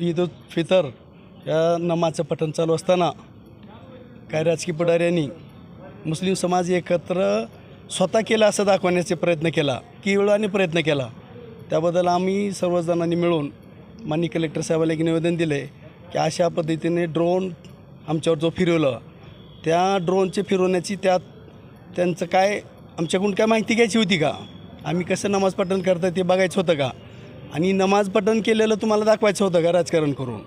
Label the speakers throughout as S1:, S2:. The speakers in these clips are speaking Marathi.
S1: ईद उल फितर या नमाजचं पठण चालू असताना काही राजकीय पुढाऱ्यांनी मुस्लिम समाज एकत्र स्वतः केला असं दाखवण्याचे प्रयत्न केला किवळाने प्रयत्न केला. त्याबद्दल आम्ही सर्वजणांनी मिळून माननीय कलेक्टर साहेबाला एक निवेदन दिले की अशा पद्धतीने ड्रोन आमच्यावर जो फिरवलं त्या ड्रोनचे फिरवण्याची त्यात त्यांचं काय आमच्याकडून काय माहिती घ्यायची होती का? आम्ही कसं नमाज पठण करतं ते बघायचं होतं का? आणि नमाज पठण केलेलं तुम्हाला दाखवायचं होतं का राजकारण करून?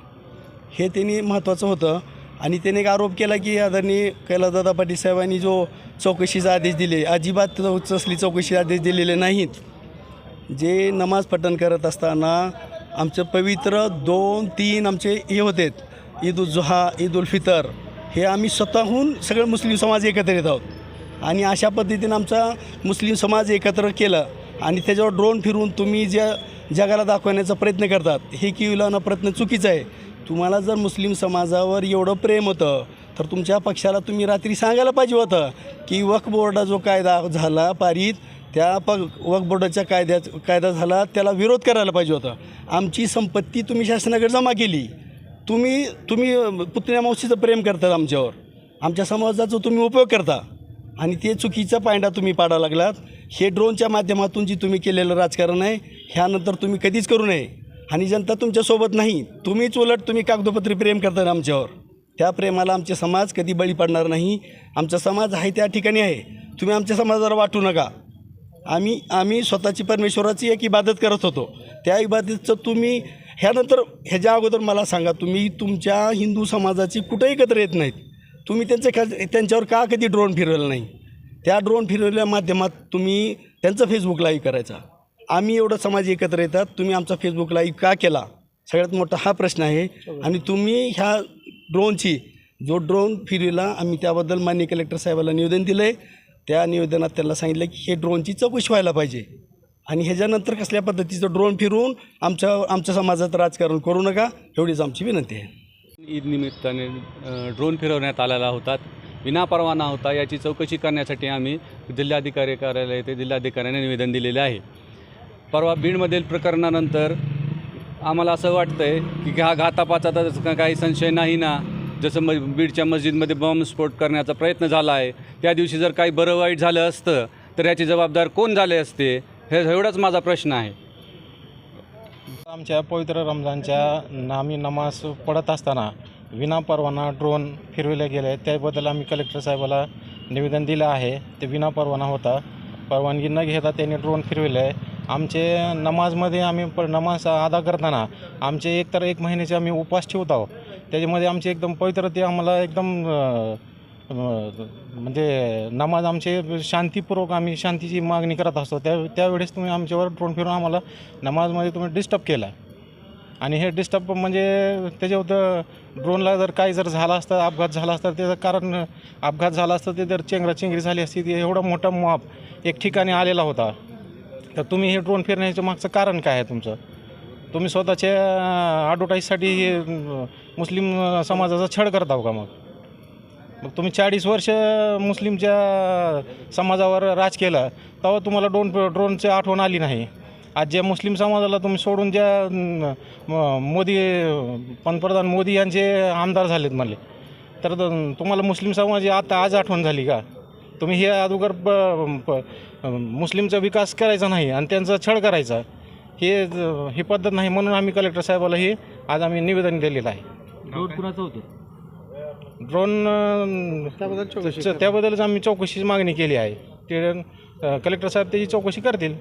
S1: हे त्यांनी महत्त्वाचं होतं. आणि त्याने एक आरोप केला की आदरणीय कैलासदादा पाटील साहेबांनी जो चौकशीचा आदेश दिले अजिबात तसली चौकशी आदेश दिलेले नाहीत. जे नमाज पठण करत असताना आमचं पवित्र दोन तीन आमचे हे होते. ईद उल जुहा ईद उल फितर. हे आम्ही स्वतःहून सगळं मुस्लिम समाज एकत्र येत आहोत. आणि अशा पद्धतीनं आमचा मुस्लिम समाज एकत्र केलं. आणि त्याच्यावर ड्रोन फिरून तुम्ही ज्या जगाला दाखवण्याचा प्रयत्न करतात हे किविलाना प्रयत्न चुकीचा आहे. तुम्हाला जर मुस्लिम समाजावर एवढं प्रेम होतं तर तुमच्या पक्षाला तुम्ही रात्री सांगायला पाहिजे होतं की वक्फ बोर्डा जो कायदा झाला पारित त्या प वक्फ बोर्डाच्या कायद्यात कायदा झाला त्याला विरोध करायला पाहिजे होता. आमची संपत्ती तुम्ही शासनाकडे जमा केली. तुम्ही तुम्ही पुतण्या मावशीचं प्रेम करतात आमच्यावर. आमच्या समाजाचा तुम्ही उपयोग करता. आणि ते चुकीचा पायंडा तुम्ही पाडा लागलात. हे ड्रोनच्या माध्यमातून जी तुम्ही केलेलं राजकारण आहे ह्यानंतर तुम्ही कधीच करू नये. आणि जनता तुमच्यासोबत नाही. तुम्हीच उलट तुम्ही कागदोपत्री प्रेम करतात आमच्यावर. त्या प्रेमाला आमचे समाज कधी बळी पडणार नाही. आमचा समाज आहे त्या ठिकाणी आहे. तुम्ही आमच्या समाजाला वाटू नका. आम्ही आम्ही स्वतःची परमेश्वराची एक इबादत करत होतो. त्या इबादतचं तुम्ही ह्यानंतर ह्याच्या अगोदर मला सांगा तुम्ही तुमच्या हिंदू समाजाची कुठं एकत्र येत नाहीत. तुम्ही त्यांचं का त्यांच्यावर का कधी ड्रोन फिरवलं नाही? त्या ड्रोन फिरवल्या माध्यमात तुम्ही त्यांचं फेसबुक लाईव्ह करायचा. आम्ही एवढं समाज एकत्र येतात तुम्ही आमचा फेसबुक लाईव्ह का केला? सगळ्यात मोठा हा प्रश्न आहे. आणि तुम्ही ह्या ड्रोनची जो ड्रोन फिरविला आम्ही त्याबद्दल माननीय कलेक्टर साहेबाला निवेदन दिलं आहे त्या निवेदनात त्यांना सांगितलं की हे ड्रोनची चौकशी व्हायला पाहिजे. आणि ह्याच्यानंतर कसल्या पद्धतीचं ड्रोन फिरवून आमच्या आमच्या समाजात राजकारण करू नका एवढीच आमची विनंती आहे.
S2: ईद निमित्ताने ड्रोन फिरवण्यात आलेला होता विनापरवाना होता याची चौकशी करण्यासाठी आम्ही जिल्हाधिकारी कार्यालय येथे जिल्हाधिकाऱ्यांना निवेदन दिलेले आहे. परवा बीडमधील प्रकरणानंतर आम्हाला असं वाटतं आहे की हा घातापाचा तर काही संशय नाही ना. जसं म बीडच्या मस्जिदमध्ये बॉम्बस्फोट करण्याचा प्रयत्न झाला आहे. त्या दिवशी जर काही बरं वाईट झालं असतं तर याची जबाबदार कोण झाले असते? हे एवढाच माझा प्रश्न आहे.
S3: आमच्या पवित्र रमजानच्या नामी नमाज पडत असताना विनापरवाना ड्रोन फिरविले गेले. त्याबद्दल आम्ही कलेक्टर साहेबाला निवेदन दिलं आहे. ते विनापरवाना होता. परवानगी न घेता त्यांनी ड्रोन फिरविले. आहे आमचे नमाजमध्ये आम्ही प नमाज अदा करताना आमचे एक तर एक महिन्याचे आम्ही उपवास ठेवत आहोत. त्याच्यामध्ये आमचे एकदम पवित्र ते आम्हाला एकदम म्हणजे नमाज आमचे शांतीपूर्वक आम्ही शांतीची मागणी करत असतो. त्या त्यावेळेस तुम्ही आमच्यावर ड्रोन फिरून आम्हाला नमाजमध्ये तुम्ही डिस्टर्ब केला. आणि हे डिस्टर्ब म्हणजे त्याच्यावर ड्रोनला जर काही जर झाला असतं अपघात झाला असता त्याचं कारण अपघात झाला असतं ते जर चेंगराचेंगरी झाली असती ते एवढा मोठा मॉप एक ठिकाणी आलेला होता. तर तुम्ही हे ड्रोन फिरण्याचं मागचं कारण काय आहे तुमचं? तुम्ही स्वतःच्या ॲडव्हर्टाईजसाठी हे मुस्लिम समाजाचा छळ करत आहो का मग? मग तुम्ही चाळीस वर्ष मुस्लिमच्या समाजावर राज केलं तेव्हा तुम्हाला ड्रोन ड्रोनची आठवण आली नाही. आज ज्या मुस्लिम समाजाला तुम्ही सोडून ज्या म- मोदी पंतप्रधान मोदी यांचे आमदार झालेत म्हणले तर तुम्हाला मुस्लिम समाज आता आज आठवण झाली का? तुम्ही हे अगोदर प- प- मुस्लिमचा विकास करायचा नाही आणि त्यांचा छळ करायचा. हे ही पद्धत नाही म्हणून आम्ही कलेक्टर साहेबाला हे आज आम्ही निवेदन दिलेलं आहे.
S2: ड्रोन कुणाचं होतं?
S3: ड्रोन अं, त्याबद्दलच आम्ही चौकशीची मागणी केली आहे. ते कलेक्टर साहेब त्याची चौकशी करतील.